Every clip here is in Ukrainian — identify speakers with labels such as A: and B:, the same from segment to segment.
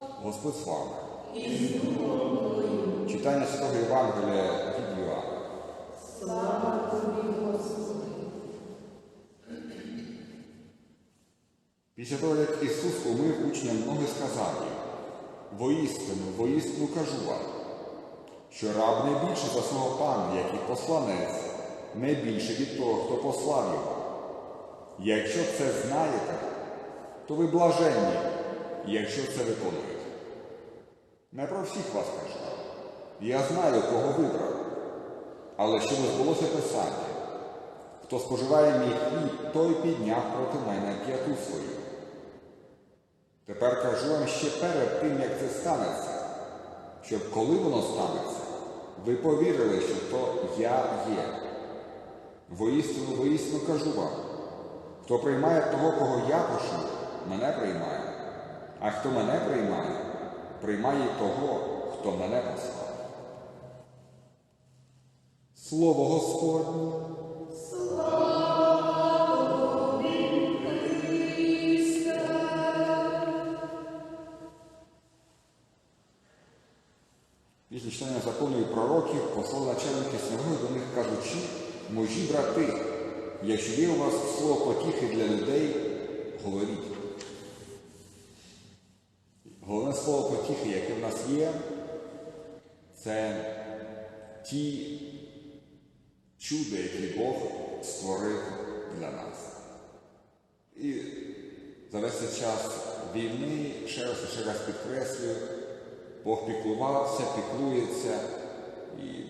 A: Господь з вами. Читання Святого Євангелія від Йоанна. Після того, як Ісус умив учням ноги, сказав їм, воістину, воістину кажу вам, що раб не більше за свого пана, як і посланець, не більше від того, хто послав його. Якщо це знаєте, то ви блаженні, якщо це виконуєте. Не про всіх вас кажу. Я знаю, кого вибрав. Але щоб збулося Писання, хто споживає мій хліб, той підняв проти мене п'яту свою. Тепер кажу вам ще перед тим, як це станеться, щоб коли воно станеться, ви повірили, що то я є. Воістину, воістину кажу вам, хто приймає того, кого я пошлю, мене приймає, а хто мене приймає, приймає того, хто мене послав. Слово Господнє. Після читання закону і пророків послали начальники синагоги до них кажучи, мужі брати, якщо є у вас слово потіхи для людей, говоріть. Головне слово потіхи, яке в нас є, це ті чуда, які Бог створив для нас. І за весь цей час війни, ще раз і ще раз підкреслюю, Бог піклувався, піклується і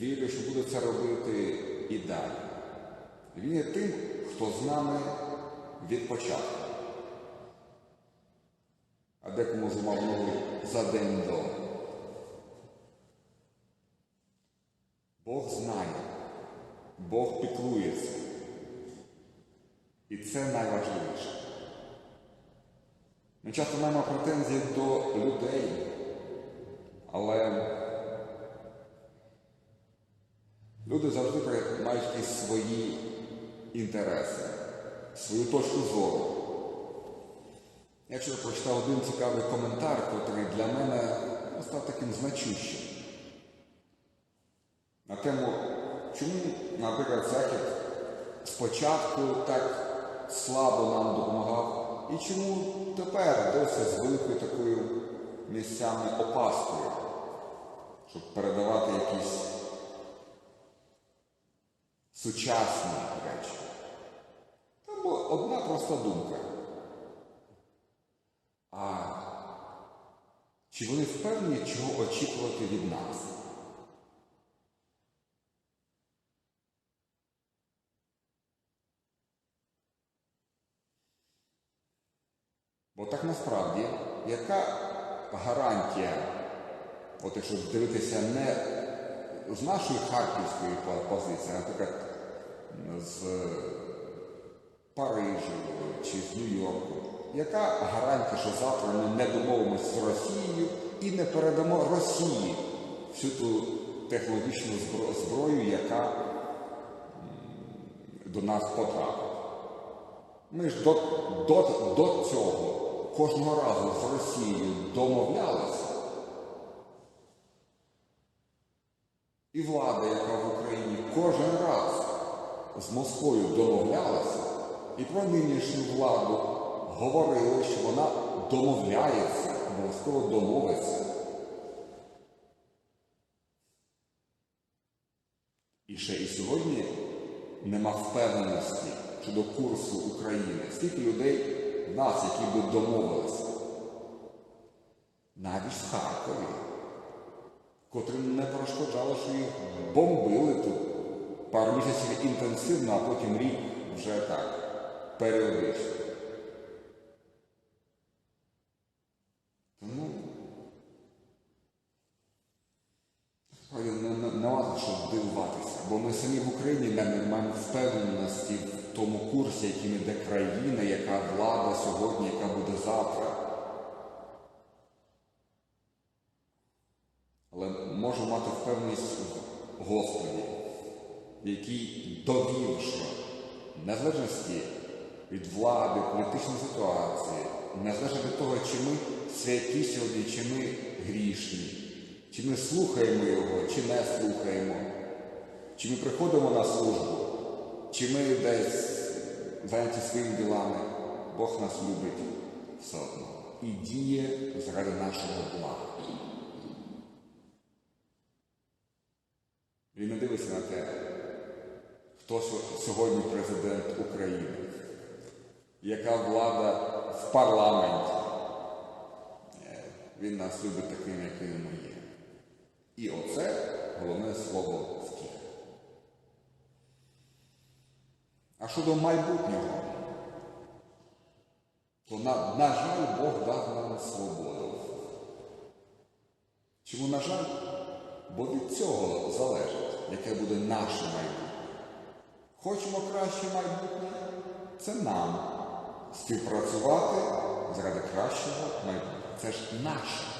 A: вірю, що буде це робити і далі. Він є тим, хто з нами від початку. А декому зламав за день до. Бог знає, Бог піклується. І це найважливіше. Ми часто маємо претензії до людей, але люди завжди мають якісь свої інтереси, свою точку зору. Я вчора прочитав один цікавий коментар, який для мене став таким значущим. На тему, чому, наприклад, Захід спочатку так слабо нам допомагав, і чому тепер досі з великою такою місцями опаскою, щоб передавати якісь сучасні речі. Там була одна проста думка. Чи вони впевнені, чого очікувати від нас? Бо так насправді, яка гарантія, от якщо дивитися не з нашої харківської позиції, наприклад, з Парижу чи з Нью-Йорку, яка гарантія, що завтра ми не домовимося з Росією і не передамо Росії всю ту технологічну зброю, яка до нас потрапить? Ми ж до, до, до цього кожного разу з Росією домовлялися. І влада, яка в Україні кожен раз з Москвою домовлялася, і про нинішню владу говорили, що вона домовляється, обов'язково домовиться. І ще і сьогодні нема впевненості щодо курсу України. Скільки людей в нас, які би домовилися, навіть в Харкові, котрим не перешкоджало, що їх бомбили тут пару місяців інтенсивно, а потім рік вже так, періодично. Тому не, не, не варто що дивуватися, бо ми самі в Україні не маємо впевненості в тому курсі, яким іде країна, яка влада сьогодні, яка буде завтра. Але можу мати впевненість в Господі, який довів, що незалежності від влади, політичної ситуації, незалежно від того, чи ми святі сьогодні, чи ми грішні, чи ми слухаємо його, чи не слухаємо, чи ми приходимо на службу, чи ми десь зайняті своїми ділами, Бог нас любить все одно і діє заради нашого блага. Він не дивиться на те, хто сьогодні президент України, яка влада в парламенті. Він нас любить таким, яким ми є. І оце головне слово втіх. А щодо майбутнього, то на, на жаль, Бог дав нам свободу. Чому на жаль? Бо від цього залежить, яке буде наше майбутнє. Хочемо краще майбутнє? Це нам співпрацювати заради кращого майбутнього. Це ж наше.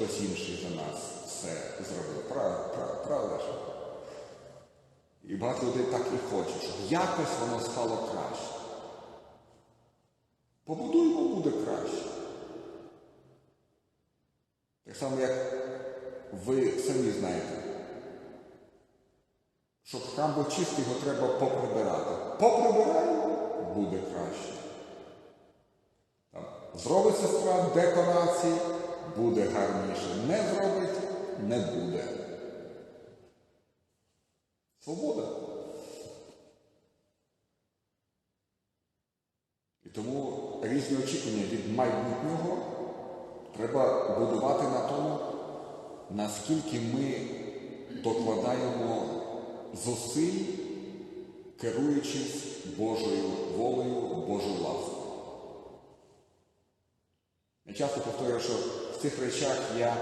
A: Хтось інший за нас все зробив. Правда, ж? І багато людей так і хочуть, щоб якось воно стало краще. Побудуємо, буде краще. Так само, як ви самі знаєте, щоб храм був чистий, його треба поприбирати. Поприбираємо, буде краще. Зробить сестра декорації, буде гарніше. Не зробить, не буде. Свобода. І тому різні очікування від майбутнього треба будувати на тому, наскільки ми докладаємо зусиль, керуючись Божою волею, Божою ласкою. Я часто повторюю, що в цих речах я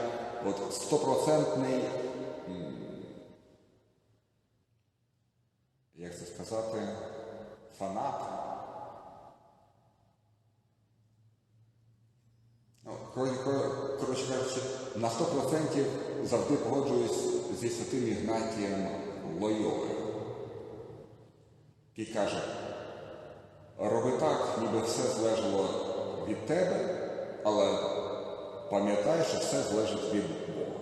A: от стопроцентний, як це сказати, фанат. Ну, кор- кор- коротше на 100% завжди погоджуюсь зі святим Ігнатієм Лойовою, який каже, роби так, ніби все залежало від тебе, але пам'ятай, що все залежить від Бога.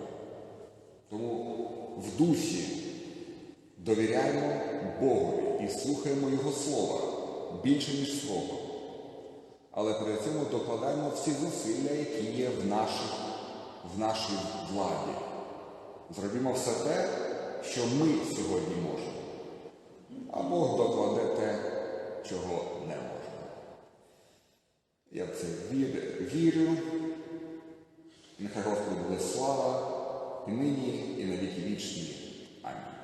A: Тому в душі довіряємо Богові і слухаємо Його слова більше, ніж слово. Але при цьому докладаємо всі зусилля, які є в, наших, в нашій владі. Зробімо все те, що ми сьогодні можемо. А Бог докладе те, чого не можемо. Я в це вірю. Нехай Господу буде слава і нині, і на віки вічні. Амінь.